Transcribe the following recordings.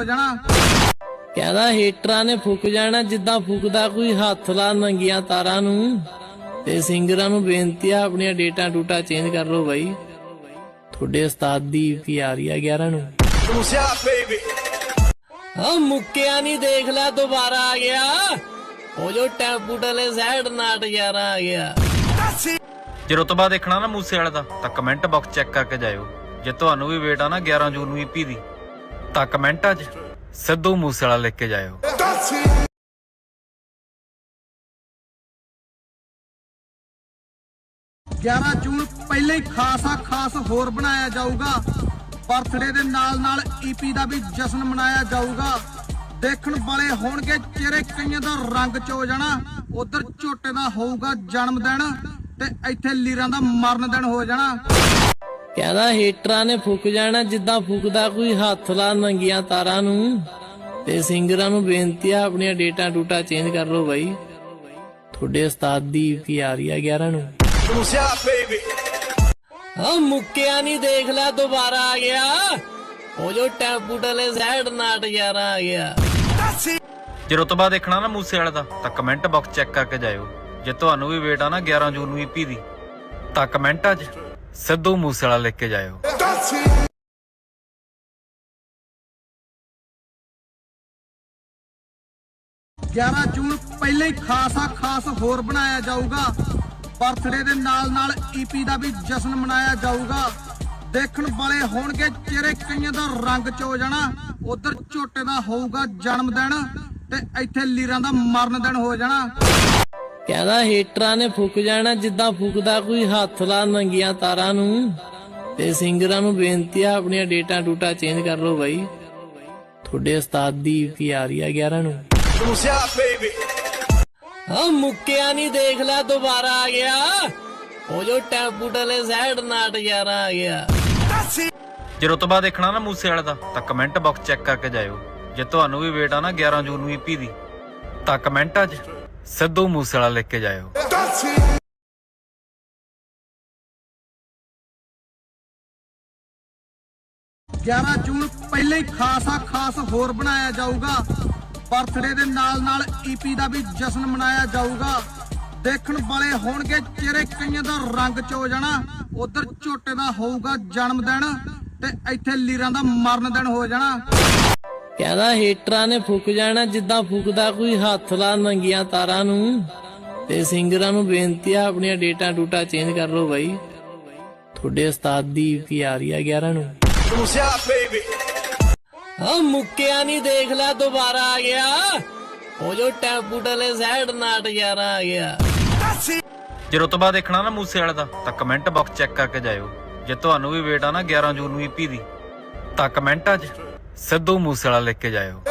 ਹੋ ਜਾਣਾ। ਕਹਿੰਦਾ ਹੀਟਰਾਂ ਨੇ ਫੁੱਕ ਜਾਣਾ ਜਿੱਦਾਂ ਫੁੱਕਦਾ ਕੋਈ ਹੱਥ ਲਾ ਨੰਗੀਆਂ ਤਾਰਾਂ ਨੂੰ। ਤੇ ਸਿੰਗਰਾਂ ਨੂੰ ਬੇਨਤੀ ਆ ਆਪਣੀਆਂ ਡੇਟਾਂ ਡੂਟਾ ਚੇਂਜ ਕਰ ਲਓ ਬਾਈ। ਤੁਹਾਡੇ ਉਸਤਾਦ ਦੀ ਪੀ ਆ ਰਹੀ ਆ 11 ਨੂੰ? ਹਾਂ ਮੁੱਕਿਆ ਨਹੀਂ ਦੇਖ ਲੈ ਦੁਬਾਰਾ ਆ ਗਿਆ। ਉਹ ਜੋ ਟੈਂਪੂ ਟਲੇ ਸਾਈਡ ਨਾਟ ਯਾਰਾ ਆ ਗਿਆ। ਜੇ ਰੁਤਬਾ ਦੇਖਣਾ ਨਾ ਮੂਸੇ ਵਾਲੇ ਦਾ ਤਾਂ ਕਮੈਂਟ ਬਾਕਸ ਚੈੱਕ ਕਰਕੇ ਜਾਇਓ। ਜੇ ਤੁਹਾਨੂੰ ਵੀ ਵੇਟ ਆ ਨਾ 11 ਜੂਨ ਨੂੰ ਈਪੀ ਦੀ। ਤਾਂ ਕਮੈਂਟਾਂ 'ਚ ਸਿੱਧੂ ਮੂਸੇ ਲਿਖ ਕੇ ਜਾਇਓ। 11 ਜੂਨ ਪਹਿਲਾਂ ਹੀ ਖਾਸਾ ਖਾਸ ਹੋਰ ਬਣਾਇਆ ਜਾਊਗਾ। ਬਰਥਡੇ ਦੇ ਨਾਲ ਨਾਲ ਈਪੀ ਦਾ ਵੀ ਜਸ਼ਨ ਮਨਾਇਆ ਜਾਊਗਾ। ਦੇਖਣ ਵਾਲੇ ਹੋਣਗੇ ਚਿਹਰੇ ਕਈਆਂ ਦਾ ਰੰਗ ਚੋ ਜਾਣਾ ਉਧਰ ਝੋਟੇ ਦਾ ਹੋਊਗਾ ਜਨਮ ਦਿਨ ਤੇ ਇੱਥੇ ਲੀਰਾਂ ਦਾ ਮਰਨ ਦਿਨ ਹੋ ਜਾਣਾ। ਕਹਿੰਦਾ ਹੀਟਰਾਂ ਨੇ ਫੁੱਕ ਜਾਣਾ ਜਿੱਦਾਂ ਫੁੱਕਦਾ ਕੋਈ ਹੱਥ ਲਾ ਨੰਗੀਆਂ ਤਾਰਾਂ ਨੂੰ। ਤੇ ਸਿੰਗਰਾਂ ਨੂੰ ਬੇਨਤੀ ਆ ਆਪਣੀਆਂ ਡੇਟਾਂ ਡੂਟਾ ਚੇਂਜ ਕਰ ਲਓ ਬਾਈ। ਤੁਹਾਡੇ ਉਸਤਾਦ ਦੀ ਪੀ ਆ ਰਹੀ ਆ 11 ਨੂੰ। ਹਾਂ ਮੁੱਕਿਆ ਨਹੀਂ ਦੇਖ ਲੈ, ਦੁਬਾਰਾ ਆ ਗਿਆ। ਉਹ ਜੋ ਟੈਂਪੂ ਟਲੇ ਸਾਈਡ ਨਾਟ ਯਾਰਾ ਆ ਗਿਆ। ਜੇ ਰੁਤਬਾ ਦੇਖਣਾ ਨਾ ਮੂਸੇ ਵਾਲੇ ਦਾ, ਤਾਂ ਕਮੈਂਟ ਬਾਕਸ ਚੈੱਕ ਕਰਕੇ ਜਾਇਓ। ਜੇ ਤੁਹਾਨੂੰ ਵੀ ਵੇਟ ਆ ਨਾ 11 ਜੂਨ ਨੂੰ ਈਪੀ ਦੀ, ਤਾਂ ਕਮੈਂਟਾਂ 'ਚ ਸਿੱਧੂ ਮੂਸੇ ਲਿਖ ਕੇ ਜਾਇਓ। 11 ਜੂਨ ਪਹਿਲਾਂ ਹੀ ਖਾਸਾ ਖਾਸ ਹੋਰ ਬਣਾਇਆ ਜਾਊਗਾ। ਬਰਥਡੇ ਦੇ ਨਾਲ ਨਾਲ ਈਪੀ ਦਾ ਵੀ ਜਸ਼ਨ ਮਨਾਇਆ ਜਾਊਗਾ। ਦੇਖਣ ਵਾਲੇ ਹੋਣਗੇ ਚਿਹਰੇ ਕਈਆਂ ਦਾ ਰੰਗ ਚੋ ਜਾਣਾ ਉਧਰ ਝੋਟੇ ਦਾ ਹੋਊਗਾ ਜਨਮ ਦਿਨ ਤੇ ਇੱਥੇ ਲੀਰਾਂ ਦਾ ਮਰਨ ਦਿਨ ਹੋ ਜਾਣਾ। ਕਹਿੰਦਾ ਹੀਟਰਾਂ ਨੇ ਫੁੱਕ ਜਾਣਾ ਜਿੱਦਾਂ ਫੁੱਕਦਾ ਕੋਈ ਹੱਥ ਲਾ ਨੰਗੀਆਂ ਤਾਰਾਂ ਨੂੰ। ਤੇ ਸਿੰਗਰਾਂ ਨੂੰ ਬੇਨਤੀ ਆ ਆਪਣੀਆਂ ਡੇਟਾਂ ਡੂਟਾ ਚੇਂਜ ਕਰ ਲਓ ਬਾਈ। ਤੁਹਾਡੇ ਉਸਤਾਦ ਦੀ ਪੀ ਆ ਰਹੀ ਆ 11 ਨੂੰ। ਹਾਂ ਮੁੱਕਿਆ ਨਹੀਂ ਦੇਖ ਲੈ, ਦੁਬਾਰਾ ਆ ਗਿਆ। ਉਹ ਜੋ ਟੈਂਪੂ ਸਾਈਡ ਨਾਟ ਯਾਰਾ ਆ ਗਿਆ। ਜੇ ਰੁਤਬਾ ਦੇਖਣਾ ਨਾ ਮੂਸੇ ਵਾਲੇ ਦਾ, ਤਾਂ ਕਮੈਂਟ ਬਾਕਸ ਚੈੱਕ ਕਰਕੇ ਜਾਇਓ। ਜੇ ਤੁਹਾਨੂੰ ਵੀ ਵੇਟ ਆ ਨਾ 11 ਜੂਨ ਨੂੰ ਈਪੀ ਦੀ, ਤਾਂ ਕਮੈਂਟਾਂ 'ਚ ਸਿੱਧੂ ਮੂਸੇ ਲਿਖ ਕੇ ਜਾਇਓ। 11 ਜੂਨ ਪਹਿਲਾਂ ਹੀ ਖਾਸਾ ਖਾਸ ਹੋਰ ਬਣਾਇਆ ਜਾਊਗਾ। ਬਰਥਡੇ ਦੇ ਨਾਲ ਨਾਲ ਈਪੀ ਦਾ ਵੀ ਜਸ਼ਨ ਮਨਾਇਆ ਜਾਊਗਾ। ਦੇਖਣ ਵਾਲੇ ਹੋਣਗੇ ਚਿਹਰੇ ਕਈਆਂ ਦਾ ਰੰਗ ਚੋ ਜਾਣਾ ਉਧਰ ਝੋਟੇ ਦਾ ਹੋਊਗਾ ਜਨਮ ਦਿਨ ਤੇ ਇੱਥੇ ਲੀਰਾਂ ਦਾ ਮਰਨ ਦਿਨ ਹੋ ਜਾਣਾ। ਕਹਿੰਦਾ ਹੀਟਰਾਂ ਨੇ ਫੁੱਕ ਜਾਣਾ ਜਿੱਦਾਂ ਫੁੱਕਦਾ ਕੋਈ ਹੱਥ ਲਾ ਨੰਗੀਆਂ ਤਾਰਾਂ ਨੂੰ। ਤੇ ਸਿੰਗਰਾਂ ਨੂੰ ਬੇਨਤੀ ਆ ਆਪਣੀਆਂ ਡੇਟਾਂ ਡੂਟਾ ਚੇਂਜ ਕਰ ਲਓ ਬਾਈ। ਤੁਹਾਡੇ ਉਸਤਾਦ ਦੀ ਪੀ ਆ ਰਹੀ ਆ 11 ਨੂੰ। ਹਾਂ ਮੁੱਕਿਆ ਨਹੀਂ, ਦੇਖ ਲੈ, ਦੁਬਾਰਾ ਆ ਗਿਆ। ਉਹ ਜੋ ਟੈਂਪੂ ਟਲੇ ਸਾਈਡ ਨਾਟ ਯਾਰਾ ਆ ਗਿਆ। ਜੇ ਰੁਤਬਾ ਦੇਖਣਾ ਨਾ ਮੂਸੇ ਵਾਲੇ ਦਾ, ਤਾਂ ਕਮੈਂਟ ਬਾਕਸ ਚੈੱਕ ਕਰਕੇ ਜਾਇਓ। ਜੇ ਤੁਹਾਨੂੰ ਵੀ ਵੇਟ ਆ ਨਾ 11 ਜੂਨ ਨੂੰ ਈਪੀ ਦੀ, ਤਾਂ ਕਮੈਂਟਾਂ 'ਚ। ਸਿੱਧੂ ਮੂਸੇ ਲਿਖ ਕੇ ਜਾਇਓ।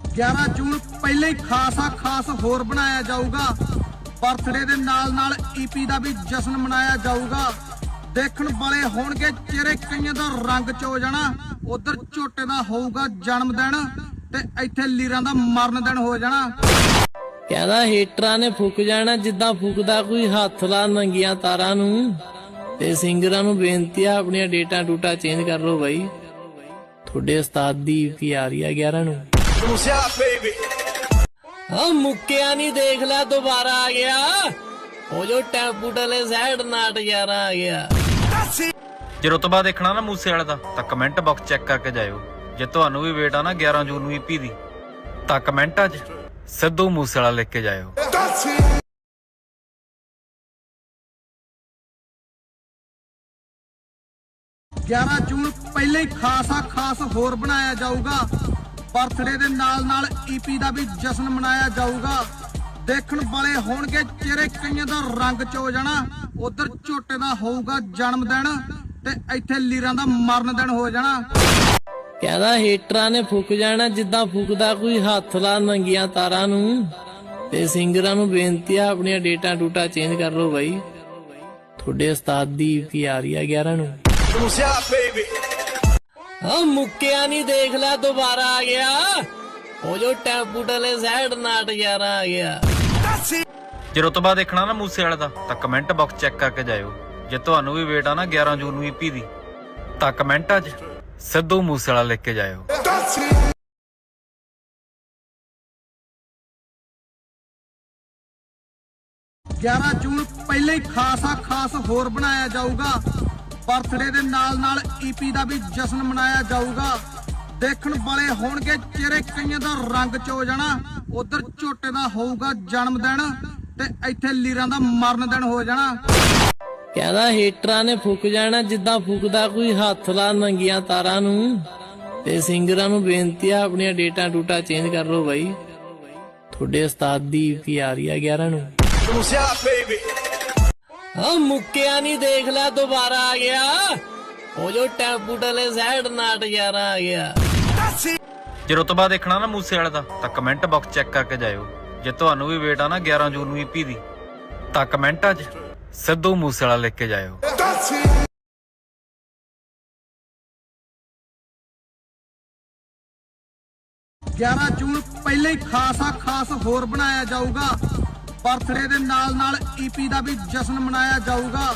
11 ਜੂਨ ਪਹਿਲਾਂ ਹੀ ਖਾਸਾ ਖਾਸ ਹੋਰ ਬਣਾਇਆ ਜਾਊਗਾ। ਬਰਥਡੇ ਦੇ ਨਾਲ ਨਾਲ ਈਪੀ ਦਾ ਵੀ ਜਸ਼ਨ ਮਨਾਇਆ ਜਾਊਗਾ। ਦੇਖਣ ਵਾਲੇ ਹੋਣਗੇ ਚਿਹਰੇ ਕਈਆਂ ਦਾ ਰੰਗ ਚੋ ਜਾਣਾ, ਉਧਰ ਝੋਟੇ ਦਾ ਹੋਊਗਾ ਜਨਮ ਦਿਨ ਤੇ ਇੱਥੇ ਲੀਰਾਂ ਦਾ ਮਰਨ ਦਿਨ ਹੋ ਜਾਣਾ। ਕਹਿੰਦਾ ਹੀਟਰਾਂ ਨੇ ਫੁੱਕ ਜਾਣਾ, ਜਿੱਦਾਂ ਫੁੱਕਦਾ ਕੋਈ ਹੱਥ ਲਾ ਨੰਗੀਆਂ ਤਾਰਾਂ ਨੂੰ। ਤੇ ਸਿੰਗਰਾਂ ਨੂੰ ਬੇਨਤੀ ਆ, ਆਪਣੀਆਂ ਡੇਟਾਂ ਡੂਟਾ ਚੇਂਜ ਕਰ ਲਓ ਬਾਈ। ਤੁਹਾਡੇ ਉਸਤਾਦ ਦੀ ਪੀ ਆ 11 ਨੂੰ? ਹਾਂ ਮੁੱਕਿਆ ਨਹੀਂ ਦੇਖ ਲੈ, ਦੁਬਾਰਾ ਆ ਗਿਆ। ਉਹ ਜੋ ਟੈਂਪੂ ਸਾਈਡ, ਨਾਟ ਯਾਰਾ ਆ ਗਿਆ। ਜੇ ਰੁਤਬਾ ਦੇਖਣਾ ਨਾ ਮੂਸੇ ਵਾਲੇ ਦਾ, ਤਾਂ ਕਮੈਂਟ ਬਾਕਸ ਚੈੱਕ ਕਰਕੇ ਜਾਇਓ। ਜੇ ਤੁਹਾਨੂੰ ਵੀ ਵੇਟ ਆ ਨਾ 11 ਜੂਨ ਨੂੰ ਈਪੀ ਦੀ, ਤਾਂ ਕਮੈਂਟਾਂ 'ਚ ਸਿੱਧੂ ਮੂਸੇ ਲਿਖ ਕੇ ਜਾਇਓ। 11 ਜੂਨ ਪਹਿਲਾਂ ਹੀ ਖਾਸਾ ਖਾਸ ਹੋਰ ਬਣਾਇਆ ਜਾਊਗਾ। ਬਰਥਡੇ ਦੇ ਨਾਲ ਨਾਲ ਈਪੀ ਦਾ ਵੀ ਜਸ਼ਨ ਮਨਾਇਆ ਜਾਊਗਾ। ਦੇਖਣ ਵਾਲੇ ਹੋਣਗੇ ਚਿਹਰੇ ਕਈਆਂ ਦਾ ਰੰਗ ਚੋ ਜਾਣਾ, ਉਧਰ ਝੋਟੇ ਦਾ ਹੋਊਗਾ ਜਨਮ ਦਿਨ ਤੇ ਇੱਥੇ ਲੀਰਾਂ ਦਾ ਮਰਨ ਦਿਨ ਹੋ ਜਾਣਾ। ਕਹਿੰਦਾ ਹੀਟਰਾਂ ਨੇ ਫੁੱਕ ਜਾਣਾ ਜਿੱਦਾਂ ਫੁੱਕਦਾ ਕੋਈ ਹੱਥ ਲਾ ਨੰਗੀਆਂ ਤਾਰਾਂ ਨੂੰ। ਤੇ ਸਿੰਗਰਾਂ ਨੂੰ ਬੇਨਤੀ ਆ ਆਪਣੀਆਂ ਡੇਟਾਂ ਡੂਟਾ ਚੇਂਜ ਕਰ ਲਓ ਬਾਈ। ਤੁਹਾਡੇ ਉਸਤਾਦ ਦੀ ਪੀ ਆ ਰਹੀ ਆ 11 ਨੂੰ। ਹਾਂ ਮੁੱਕਿਆ ਨਹੀਂ ਦੇਖ ਲੈ, ਦੁਬਾਰਾ ਆ ਗਿਆ। ਉਹ ਜੋ ਟੈਂਪੂ ਸਾਈਡ ਨਾਟ ਯਾਰਾ ਆ ਗਿਆ। ਜੇ ਰੁਤਬਾ ਦੇਖਣਾ ਨਾ ਮੂਸੇ ਵਾਲੇ ਦਾ, ਤਾਂ ਕਮੈਂਟ ਬਾਕਸ ਚੈੱਕ ਕਰਕੇ ਜਾਇਓ। ਜੇ ਤੁਹਾਨੂੰ ਵੀ ਵੇਟ ਆ ਨਾ 11 ਜੂਨ ਨੂੰ ਈਪੀ ਦੀ, ਤਾਂ ਕਮੈਂਟਾਂ 'ਚ ਸਿੱਧੂ ਮੂਸੇਵਾਲਾ ਲਿਖ ਕੇ ਜਾਇਓ। 11 ਜੂਨ ਪਹਿਲੇ ਹੀ ਖਾਸਾ ਖਾਸ ਹੋਰ ਬਣਾਇਆ ਜਾਊਗਾ। ਬਰਥਡੇ ਦੇ ਨਾਲ ਨਾਲ ਈਪੀ ਦਾ ਵੀ ਜਸ਼ਨ ਮਨਾਇਆ ਜਾਊਗਾ। ਦੇਖਣ ਵਾਲੇ ਹੋਣਗੇ ਚਿਹਰੇ ਕਈਆਂ ਦਾ ਰੰਗ ਚੋ ਜਾਣਾ ਉਧਰ ਝੋਟੇ ਦਾ ਹੋਊਗਾ ਜਨਮ ਦਿਨ ਤੇ ਇੱਥੇ ਲੀਰਾਂ ਦਾ ਮਰਨ ਦਿਨ ਹੋ ਜਾਣਾ। ਕਹਿੰਦਾ ਹੀਟਰਾਂ ਨੇ ਫੁੱਕ ਜਾਣਾ ਜਿੱਦਾਂ ਫੁੱਕਦਾ ਕੋਈ ਹੱਥ ਲਾ ਨੰਗੀਆਂ ਤਾਰਾਂ ਨੂੰ। ਤੇ ਸਿੰਗਰਾਂ ਨੂੰ ਬੇਨਤੀ ਆ ਆਪਣੀਆਂ ਡੇਟਾਂ ਡੂਟਾ ਚੇਂਜ ਕਰ ਲਓ ਬਾਈ। ਤੁਹਾਡੇ ਉਸਤਾਦ ਦੀ ਕੀ ਆ ਰਹੀ ਆ 11 ਨੂੰ। ਆ ਮੁੱਕਿਆ ਨਹੀਂ ਦੇਖ ਲੈ, ਦੁਬਾਰਾ ਆ ਗਿਆ। ਉਹ ਜੋ ਟੈਂਪੂ ਸਾਈਡ ਨਾਟ ਯਾਰਾ ਆ ਗਿਆ। ਜੇ ਰੁਤਬਾ ਦੇਖਣਾ ਨਾ ਮੂਸੇਵਾਲੇ ਦਾ, ਤਾਂ ਕਮੈਂਟ ਬਾਕਸ ਚੈੱਕ ਕਰਕੇ ਜਾਇਓ। ਜੇ ਤੁਹਾਨੂੰ ਵੀ ਵੇਟ ਆ ਨਾ 11 ਜੂਨ ਨੂੰ ਈਪੀ ਦੀ, ਤਾਂ ਕਮੈਂਟਾਂ 'ਚ ਸਿੱਧੂ ਮੂਸੇਵਾਲਾ ਲਿਖ ਕੇ ਜਾਇਓ। 11 ਜੂਨ ਪਹਿਲੇ ਹੀ ਖਾਸਾ ਖਾਸ ਹੋਰ ਬਣਾਇਆ ਜਾਊਗਾ। ਬਰਥਡੇ ਦੇ ਨਾਲ ਨਾਲ ਈਪੀ ਦਾ ਵੀ ਜਸ਼ਨ ਮਨਾਇਆ ਜਾਊਗਾ।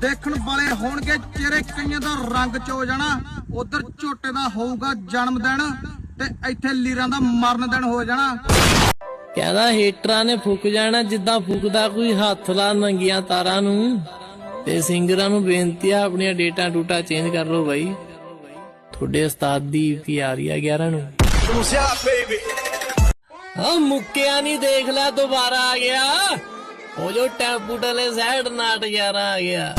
ਦੇਖਣ ਵਾਲੇ ਹੋਣਗੇ ਚਿਹਰੇ ਕਈਆਂ ਦਾ ਰੰਗ ਚੋ ਜਾਣਾ, ਉਧਰ ਝੋਟੇ ਦਾ ਹੋਊਗਾ ਜਨਮ ਦਿਨ ਤੇ ਇੱਥੇ ਲੀਰਾਂ ਦਾ ਮਰਨ ਦਿਨ ਹੋ ਜਾਣਾ। ਕਹਿੰਦਾ ਹੀਟਰਾਂ ਨੇ ਫੁੱਕ ਜਾਣਾ ਜਿੱਦਾਂ ਫੁੱਕਦਾ ਕੋਈ ਹੱਥ ਲਾ ਨੰਗੀਆਂ ਤਾਰਾਂ ਨੂੰ। ਤੇ ਸਿੰਗਰਾਂ ਨੂੰ ਬੇਨਤੀ ਆ ਆਪਣੀਆਂ ਡੇਟਾਂ ਡੂਟਾ ਚੇਂਜ ਕਰ ਲਓ ਬਾਈ। ਤੁਹਾਡੇ ਉਸਤਾਦ ਦੀ ਕੀ ਆ ਰਹੀ ਆ 11 ਨੂੰ। ਆ ਮੁੱਕਿਆ ਨਹੀਂ ਦੇਖ ਲੈ, ਦੁਬਾਰਾ ਆ ਗਿਆ। ਉਹ ਜੋ ਟੈਂਪੂ ਸਾਈਡ ਨਾਟ ਯਾਰਾ ਆ ਗਿਆ।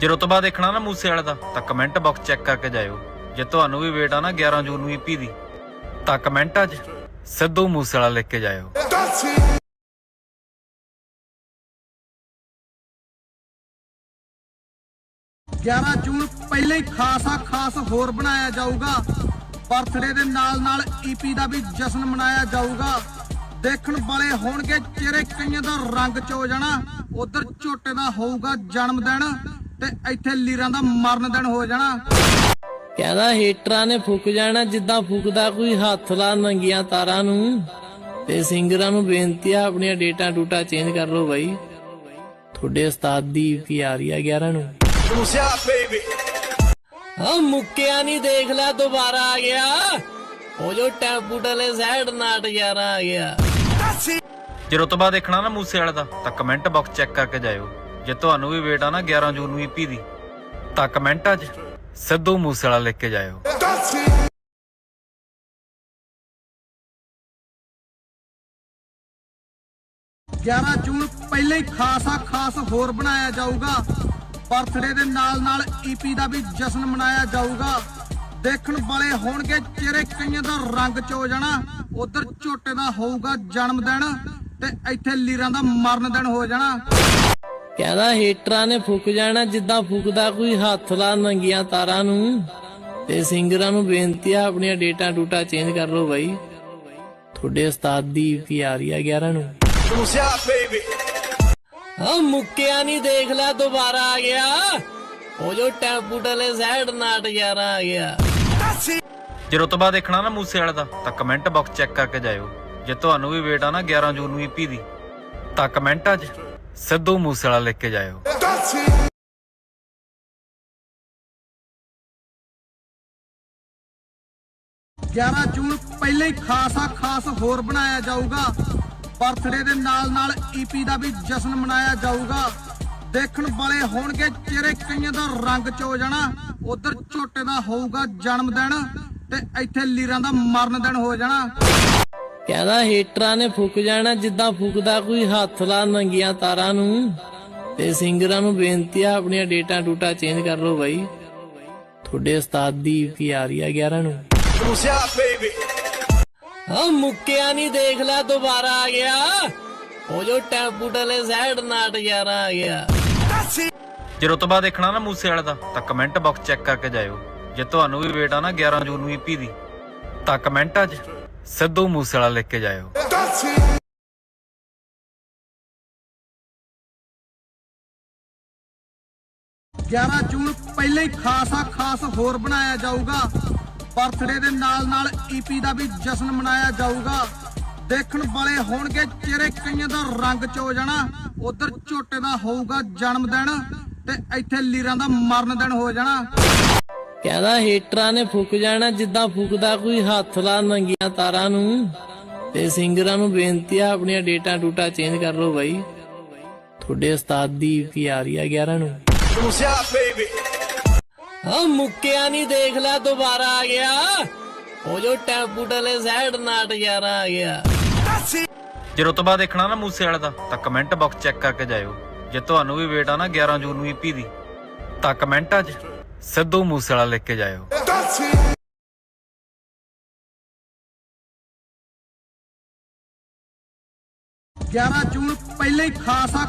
ਜੇ ਰੁਤਬਾ ਦੇਖਣਾ ਨਾ ਮੂਸੇਵਾਲੇ ਦਾ, ਤਾਂ ਕਮੈਂਟ ਬਾਕਸ ਚੈੱਕ ਕਰਕੇ ਜਾਇਓ। ਜੇ ਤੁਹਾਨੂੰ ਵੀ ਵੇਟ ਆ ਨਾ 11 ਜੂਨ ਨੂੰ ਈਪੀ ਦੀ, ਤਾਂ ਕਮੈਂਟਾਂ 'ਚ ਸਿੱਧੂ ਮੂਸੇਵਾਲਾ ਲਿਖ ਕੇ ਜਾਇਓ। 11 ਜੂਨ ਪਹਿਲੇ ਹੀ ਖਾਸਾ ਖਾਸ ਹੋਰ ਬਣਾਇਆ ਜਾਊਗਾ। ਬਰਥਡੇ ਦੇ ਨਾਲ ਨਾਲ ਈਪੀ ਦਾ ਵੀ ਜਸ਼ਨ ਮਨਾਇਆ ਜਾਊਗਾ। ਦੇਖਣ ਵਾਲੇ ਹੋਣਗੇ ਚਿਹਰੇ ਕਈਆਂ ਦਾ ਰੰਗ ਚੋ ਜਾਣਾ, ਉਧਰ ਝੋਟੇ ਦਾ ਹੋਊਗਾ ਜਨਮ ਦਿਨ ਤੇ ਇੱਥੇ ਲੀਰਾਂ ਦਾ ਮਰਨ ਦਿਨ ਹੋ ਜਾਣਾ। ਕਹਿੰਦਾ ਹੀਟਰਾਂ ਨੇ ਫੁੱਕ ਜਾਣਾ, ਜਿੱਦਾਂ ਫੁੱਕਦਾ ਕੋਈ ਹੱਥ ਲਾ ਨੰਗੀਆਂ ਤਾਰਾਂ ਨੂੰ। ਤੇ ਸਿੰਗਰਾਂ ਨੂੰ ਬੇਨਤੀ ਆ, ਆਪਣੀਆਂ ਡੇਟਾਂ ਡੂਟਾ ਚੇਂਜ ਕਰ ਲਓ ਬਾਈ। ਤੁਹਾਡੇ ਉਸਤਾਦ ਦੀ ਕੀ ਆ ਰਹੀ ਆ 11 ਨੂੰ। ਆ ਮੁੱਕਿਆ ਨਹੀਂ ਦੇਖ ਲੈ, ਦੁਬਾਰਾ ਆ ਗਿਆ। ਉਹ ਜੋ ਟੈਂਪੂ ਸਾਈਡ ਨਾਟ ਯਾਰਾ ਆ ਗਿਆ। ਜੇ ਰੁਤਬਾ ਦੇਖਣਾ ਨਾ ਮੂਸੇਵਾਲੇ ਦਾ, ਤਾਂ ਕਮੈਂਟ ਬਾਕਸ ਚੈੱਕ ਕਰਕੇ ਜਾਇਓ। ਜੇ ਤੁਹਾਨੂੰ ਵੀ ਵੇਟ ਆ ਨਾ 11 ਜੂਨ ਨੂੰ ਈਪੀ ਦੀ, ਤਾਂ ਕਮੈਂਟਾਂ 'ਚ ਸਿੱਧੂ ਮੂਸੇਵਾਲਾ ਲਿਖ ਕੇ ਜਾਇਓ। 11 ਜੂਨ ਪਹਿਲੇ ਹੀ ਖਾਸਾ ਖਾਸ ਹੋਰ ਬਣਾਇਆ ਜਾਊਗਾ। ਬਰਥਡੇ ਦੇ ਨਾਲ ਨਾਲ ਈਪੀ ਦਾ ਵੀ ਜਸ਼ਨ ਮਨਾਇਆ ਜਾਊਗਾ। ਦੇਖਣ ਵਾਲੇ ਹੋਣਗੇ ਚਿਹਰੇ ਕਈਆਂ ਦਾ ਰੰਗ ਚੋ ਜਾਣਾ, ਉਧਰ ਝੋਟੇ ਦਾ ਹੋਊਗਾ ਜਨਮ ਦਿਨ ਤੇ ਇੱਥੇ ਲੀਰਾਂ ਦਾ ਮਰਨ ਦਿਨ ਹੋ ਜਾਣਾ। ਕਹਿੰਦਾ ਹੀਟਰਾਂ ਨੇ ਫੁੱਕ ਜਾਣਾ, ਜਿੱਦਾਂ ਫੁੱਕਦਾ ਕੋਈ ਹੱਥ ਲਾ ਨੰਗੀਆਂ ਤਾਰਾਂ ਨੂੰ। ਤੇ ਸਿੰਗਰਾਂ ਨੂੰ ਬੇਨਤੀ ਆ, ਆਪਣੀਆਂ ਡੇਟਾਂ ਡੂਟਾ ਚੇਂਜ ਕਰ ਲਓ ਬਾਈ। ਤੁਹਾਡੇ ਉਸਤਾਦ ਦੀ ਕੀ ਆ ਰਹੀ ਆ 11 ਨੂੰ। ਆ ਮੁੱਕਿਆ ਨਹੀਂ ਦੇਖ ਲੈ, ਦੁਬਾਰਾ ਆ ਗਿਆ। ਉਹ ਜੋ ਟੈਂਪੂ ਸਾਈਡ ਨਾਟ ਯਾਰਾ ਆ ਗਿਆ। ਜੇ ਰੁਤਬਾ ਦੇਖਣਾ ਨਾ ਮੂਸੇਵਾਲੇ ਦਾ, ਤਾਂ ਕਮੈਂਟ ਬਾਕਸ ਚੈੱਕ ਕਰਕੇ ਜਾਇਓ। ਜੇ ਤੁਹਾਨੂੰ ਵੀ ਵੇਟ ਆ ਨਾ 11 ਜੂਨ ਨੂੰ ਈਪੀ ਦੀ, ਤਾਂ ਕਮੈਂਟਾਂ 'ਚ ਸਿੱਧੂ ਮੂਸੇਵਾਲਾ ਲਿਖ ਕੇ ਜਾਇਓ। 11 ਜੂਨ ਪਹਿਲੇ ਹੀ ਖਾਸਾ ਖਾਸ ਹੋਰ ਬਣਾਇਆ ਜਾਊਗਾ। ਬਰਥਡੇ ਦੇ ਨਾਲ ਨਾਲ ਈਪੀ ਦਾ ਵੀ ਜਸ਼ਨ ਮਨਾਇਆ ਜਾਊਗਾ। ਦੇਖਣ ਵਾਲੇ ਹੋਣਗੇ ਚਿਹਰੇ ਕਈਆਂ ਦਾ ਰੰਗ ਚੋ ਜਾਣਾ, ਉਧਰ ਝੋਟੇ ਦਾ ਹੋਊਗਾ ਜਨਮ ਦਿਨ ਤੇ ਇੱਥੇ ਲੀਰਾਂ ਦਾ ਮਰਨ ਦਿਨ ਹੋ ਜਾਣਾ। ਕਹਿੰਦਾ ਹੀਟਰਾਂ ਨੇ ਫੁੱਕ ਜਾਣਾ ਜਿੱਦਾਂ ਫੁੱਕਦਾ ਕੋਈ ਹੱਥ ਲਾ ਨੰਗੀਆਂ ਤਾਰਾਂ ਨੂੰ। ਤੇ ਸਿੰਗਰਾਂ ਨੂੰ ਬੇਨਤੀ ਆ ਆਪਣੀਆਂ ਡੇਟਾਂ ਡੂਟਾ ਚੇਂਜ ਕਰ ਲਓ ਬਾਈ। ਤੁਹਾਡੇ ਉਸਤਾਦ ਦੀ ਕੀ ਆ ਰਹੀ ਆ 11 ਨੂੰ। ਆ ਮੁੱਕਿਆ ਨਹੀਂ ਦੇਖ ਲੈ ਦੁਬਾਰਾ ਆ ਗਿਆ। ਉਹ ਜੋ ਟੈਂਪੂ ਟਲੇ ਸਾਈਡ ਨਾਟ ਯਾਰਾ ਆ ਗਿਆ। ਜੇ ਰੁਤਬਾ ਦੇਖਣਾ ਨਾ ਮੂਸੇਵਾਲੇ ਦਾ ਤਾਂ ਕਮੈਂਟ ਬਾਕਸ ਚੈੱਕ ਕਰਕੇ ਜਾਇਓ। ਜੇ ਤੁਹਾਨੂੰ ਵੀ ਵੇਟ ਆ ਨਾ 11 ਜੂਨ ਨੂੰ ਈਪੀ ਦੀ ਤਾਂ ਕਮੈਂਟਾਂ 'ਚ ਸਿੱਧੂ ਮੂਸੇਵਾਲਾ ਲਿਖ ਕੇ ਜਾਇਓ। 11 ਜੂਨ ਪਹਿਲੇ ਹੀ ਖਾਸਾ ਖਾਸ ਹੋਰ ਬਣਾਇਆ ਜਾਊਗਾ। ਬਰਥਡੇ ਦੇ ਨਾਲ ਨਾਲ ਈਪੀ ਦਾ ਵੀ ਜਸ਼ਨ ਮਨਾਇਆ ਜਾਊਗਾ। ਦੇਖਣ ਵਾਲੇ ਹੋਣਗੇ ਚਿਹਰੇ ਕਈਆਂ ਦਾ ਰੰਗ ਚੋ ਜਾਣਾ, ਉਧਰ ਝੋਟੇ ਦਾ ਹੋਊਗਾ ਜਨਮ ਦਿਨ ਤੇ ਇੱਥੇ ਲੀਰਾਂ ਦਾ ਮਰਨ ਦਿਨ ਹੋ ਜਾਣਾ। ਕਹਿੰਦਾ ਹੀਟਰਾਂ ਨੇ ਫੁੱਕ ਜਾਣਾ ਜਿੱਦਾਂ ਫੁੱਕਦਾ ਕੋਈ ਹੱਥ ਲਾ ਨੰਗੀਆਂ ਤਾਰਾਂ ਨੂੰ। ਤੇ ਸਿੰਗਰਾਂ ਨੂੰ ਬੇਨਤੀ ਆ ਆਪਣੀਆਂ ਡੇਟਾ ਡੂਟਾ ਚੇਂਜ ਕਰ ਲਓ ਬਾਈ। ਤੁਹਾਡੇ ਉਸਤਾਦ ਦੀ ਪੀ ਆ ਰਹੀ ਆ 11 ਨੂੰ ਹਾਂ ਮੁੱਕਿਆ ਨਹੀਂ ਦੇਖ ਲੈ ਦੁਬਾਰਾ ਆ ਗਿਆ। ਉਹ ਜੋ ਟੈਂਪੂ ਟਲੇ ਸਾਈਡ ਨਾਟ 11 ਆ ਗਿਆ। ਜੇ ਰੁਤਬਾ ਦੇਖਣਾ ਨਾ ਮੂਸੇ ਵਾਲੇ ਦਾ ਤਾਂ ਕਮੈਂਟ ਬਾਕਸ ਚੈੱਕ ਕਰਕੇ ਜਾਇਓ। ਜੇ ਤੁਹਾਨੂੰ ਵੀ ਵੇਟ ਆ ਨਾ 11 ਜੂਨ ਨੂੰ ਈਪੀ ਦੀ ਤਾਂ ਕਮੈਂਟਾਂ 'ਚ ਸਿੱਧੂ ਮੂਸੇਵਾਲਾ ਲਿਖ ਕੇ ਜਾਇਓ। 11 ਜੂਨ ਪਹਿਲੇ ਹੀ ਖਾਸਾ